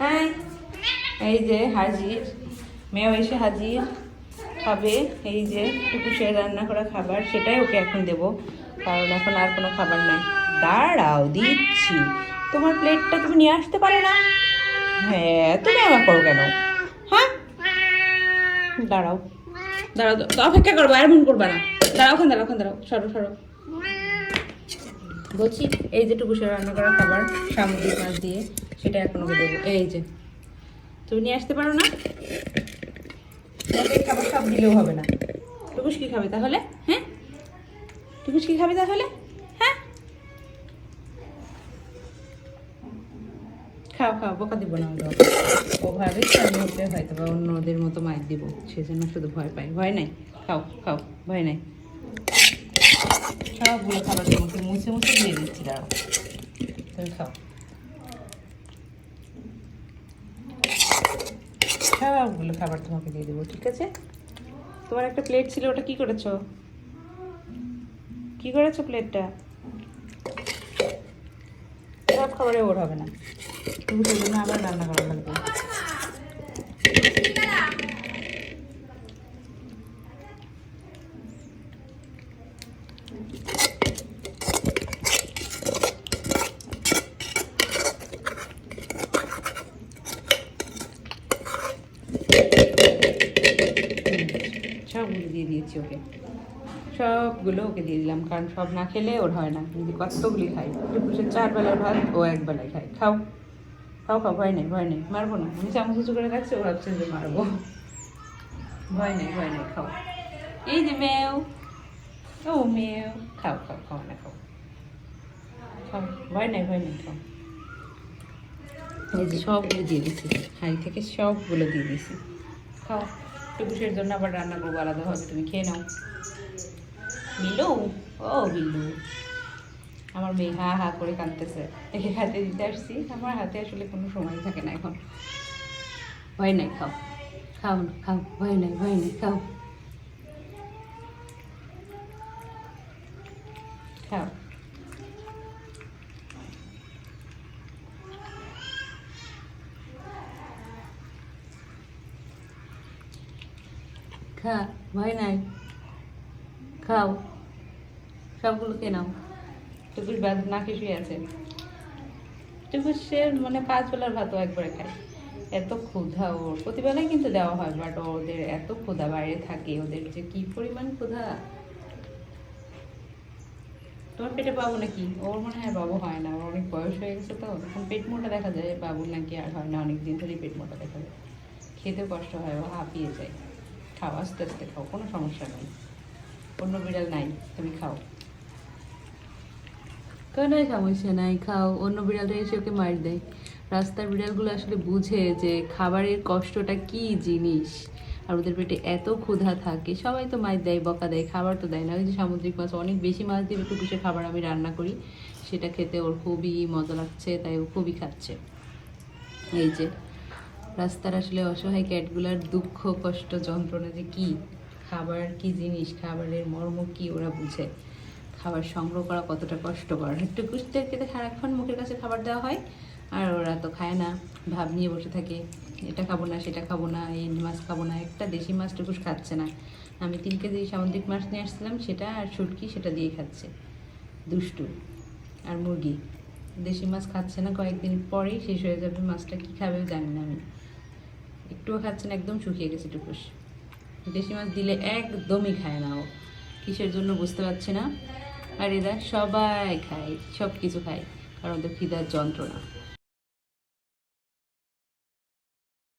হ্যাঁ এই যে হাজির, মেয়েও এসে হাজির খাবে এই যে টুকুসের রান্না করা খাবার, সেটাই ওকে এখন দেবো। কারণ এখন আর কোনো খাবার নাই। দাঁড়াও, দিচ্ছি। তোমার প্লেটটা তুমি নিয়ে আসতে পারো না? হ্যাঁ তুমি আমার করো কেন? হ্যাঁ? দাঁড়াও। দাঁড়াও, অপেক্ষা করব আর মন করবা না। দাঁড়াও ওখানে দাঁড়াও ওখানে, দাঁড়াও। সরো সরো। বলছি, এই যে টুকুসের রান্না করা খাবার, সামুদ্রিক মাছ দিয়ে, সেটা এখন ওকে দেবো। এই যে, তুমি নিয়ে আসতে পারো না? খাবার সব দিলেও হবে না। টুকুস কি খাবে তাহলে? হ্যাঁ? টুকুস কি খাবে তাহলে? হ্যাঁ? খাও খাও, বোকা দিব না আমরা। ও ভাবে হয়তো বা অন্যদের মতো মায়ের দিব, সেজন্য শুধু ভয় পাই। ভয় নাই? খাও খাও, ভয় নাই। সবগুলো খাবার তোমাকে মুছে মুছে দিয়ে দিচ্ছি, দাঁড়াও। তুমি খাও। সবগুলো খাবার তোমাকে দিয়ে দেবো, ঠিক আছে? তোমার একটা প্লেট ছিল, ওটা কি করেছ? কি করেছ প্লেটটা সব খাবারে ওর হবে না। তুমি সেই জন্য আবার রান্না করা লাগবে। সবগুলো দিয়ে দিয়েছি ওকে। সবগুলো ওকে দিয়ে দিলাম, কারণ সব না খেলে ওর হয় না। যদি কতগুলি খাই? টুকুসের চার বেলার ভাত, ও এক বেলায় খায়। খাও। খাও খাও, ভয় নেই ভয় নেই। মারবো না। আমি চামচ উঁচু করে রাখছি ও ভাবছেন যে মারবো। ভয় নেই ভয় নেই, খাও। এই যে মেয়েও। ও মেয়েও। খাও খাও খাও না, খাও। খাও। ভয় নেই ভয় নেই, খাও। এই যে সবগুলো দিয়ে দিছি। হাঁড়ি থেকে সবগুলো দিয়ে দিছি। খাও। টুকুসের জন্য আবার রান্না করব আলাদাভাবে তুমি খেয়ে নাও। বিলু ও বিলু আমার মেয়ে হা হা করে কাঁদতেছে। একে খাতে দিতে আসছি। আমার হাতে আসলে কোনো সময় থাকে না এখন। ভয় নাই, খাও। খাও না, খাও। ভয় নাই ভয় নাই, খাও। খাও। খা, ভয় নাই। খাও। সবগুলো খেয়ে নাও। টুকুস ব্যাধ না শুয়ে আছে। টুকুসের মানে পাঁচ বেলার ভাতও একবারে খায়। এত ক্ষুধা ওর। প্রতিবেলায় কিন্তু দেওয়া হয় বাট ওদের এত ক্ষুধা, বাইরে থাকে ওদের যে কি পরিমাণ ক্ষুধা। তোমার পেটে পাবো নাকি? ওর মনে হয় বাবু হয় না। ওর অনেক বয়স হয়ে গেছে তো। এখন পেট মোটা দেখা যায়, বাবুর নাকি আর হয় না। অনেক দিন ধরেই পেট মোটা দেখা যায়। খেতে কষ্ট হয়, ও হাঁপিয়ে যায়। খাও, আস্তে আস্তে খাও, কোনো সমস্যা নেই। অন্য বিড়াল নাই, তুমি খাও। কোনো সমস্যা নাই খাও, অন্য বিড়ালটা এসে ওকে মার দেয়। রাস্তার বিড়ালগুলো আসলে বুঝে যে খাবারের কষ্টটা কি জিনিস। আর ওদের পেটে এত ক্ষুধা থাকে, সবাই তো মাছ দেয়, বকা দেয়, খাবার তো দেয় না। ওই যে সামুদ্রিক মাছ, অনেক বেশি মাছ দিয়ে একটু কুসে খাবার আমি রান্না করি। সেটা খেতে ওর খুবই মজা লাগছে, তাই ও খুবই খাচ্ছে। এই যে রাস্তার আসলে অসহায় ক্যাটগুলার দুঃখ, কষ্ট, যন্ত্রণা যে কি? খাবার কি জিনিস? খাবারের মর্ম কি ওরা বুঝে? খাবার সংগ্রহ করা কতটা কষ্টকর? একটু কুষ্টেরকে সারাক্ষণ মুখের কাছে খাবার দেওয়া হয়, আর ওরা তো খায় না, ভাব নিয়ে বসে থাকে। এটা খাব না, সেটা খাব না, এই মাছ খাব না, একটা দেশি মাছ টুকুস খাচ্ছে না। আমি তিন কেজি সামুদ্রিক মাছ নিয়ে আসছিলাম, সেটা আর শুটকি সেটা দিয়ে খাচ্ছে। দুষ্টু। আর মুরগি। দেশি মাছ খাচ্ছে না, কয়েকদিন পরেই শেষ হয়ে যাবে, মাছটা কী খাবে জানি না আমি। একটুও খাচ্ছে না, একদম শুকিয়ে গেছে টুকুস দেশি মাছ দিলে একদমই খায় না ও। কিসের জন্য বুঝতে পারছি না। আর এরা সবাই খায় সব কিছু খায়, কারণ ওদের ফিদার যন্ত্রণা।